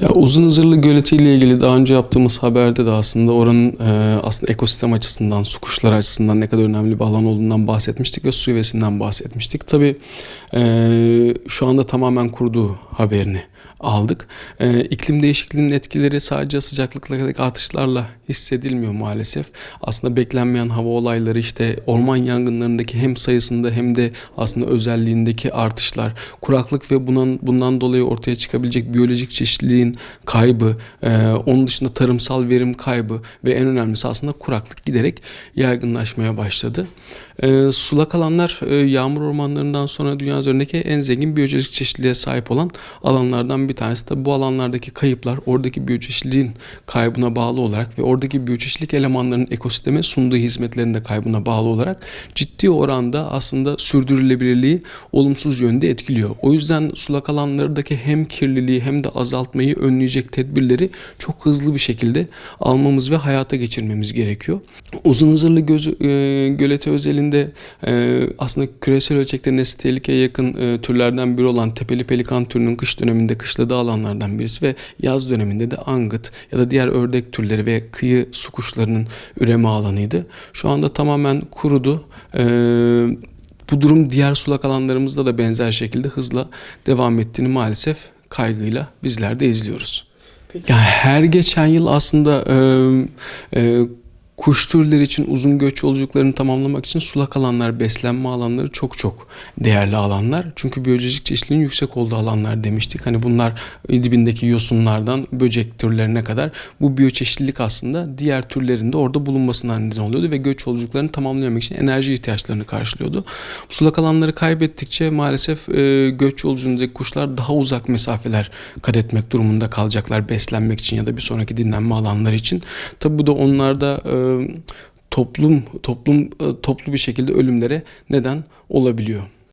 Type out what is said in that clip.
Ya uzun hızırlı göleti ile ilgili daha önce yaptığımız haberde de aslında oranın e, aslında ekosistem açısından, su kuşları açısından ne kadar önemli bir alan olduğundan bahsetmiştik ve su üyesinden bahsetmiştik. Tabii e, şu anda tamamen kurduğu haberini aldık. E, iklim değişikliğinin etkileri sadece sıcaklıklardaki artışlarla hissedilmiyor maalesef. Aslında beklenmeyen hava olayları işte orman yangınlarındaki hem sayısında hem de aslında özelliğindeki artışlar, kuraklık ve bundan, bundan dolayı ortaya çıkabilecek biyolojik çeşitliliğin kaybı, e, onun dışında tarımsal verim kaybı ve en önemlisi aslında kuraklık giderek yaygınlaşmaya başladı. E, sulak alanlar e, yağmur ormanlarından sonra dünya üzerindeki en zengin biyolojik çeşitliliğe sahip olan alanlardan bir tanesi. de bu alanlardaki kayıplar oradaki biyoçeşitliliğin kaybına bağlı olarak ve oradaki biyoçeşitlilik elemanlarının ekosisteme sunduğu hizmetlerin de kaybına bağlı olarak ciddi oranda aslında sürdürülebilirliği olumsuz yönde etkiliyor. O yüzden sulak alanlardaki hem kirliliği hem de azaltmayı önleyecek tedbirleri çok hızlı bir şekilde almamız ve hayata geçirmemiz gerekiyor. Uzun hızırlı göz, e, göleti özelinde e, aslında küresel ölçekte nesli tehlikeye yakın e, türlerden biri olan tepeli pelikan türünün kış döneminde kışladığı alanlardan birisi ve yaz döneminde de angıt ya da diğer ördek türleri ve kıyı su kuşlarının üreme alanıydı. Şu anda tamamen kurudu. E, bu durum diğer sulak alanlarımızda da benzer şekilde hızla devam ettiğini maalesef kaygıyla bizler de izliyoruz. Ya her geçen yıl aslında e, e, kuş türleri için uzun göç yolculuklarını tamamlamak için sulak alanlar, beslenme alanları çok çok değerli alanlar. Çünkü biyolojik çeşitliliğin yüksek olduğu alanlar demiştik. Hani bunlar dibindeki yosunlardan böcek türlerine kadar bu biyoçeşitlilik aslında diğer türlerin de orada bulunmasına neden oluyordu ve göç yolculuklarını tamamlayamak için enerji ihtiyaçlarını karşılıyordu. Sulak alanları kaybettikçe maalesef e, göç yolculuğundaki kuşlar daha uzak mesafeler kat etmek durumunda kalacaklar beslenmek için ya da bir sonraki dinlenme alanları için. Tabi bu da onlarda e, toplum toplum toplu bir şekilde ölümlere neden olabiliyor.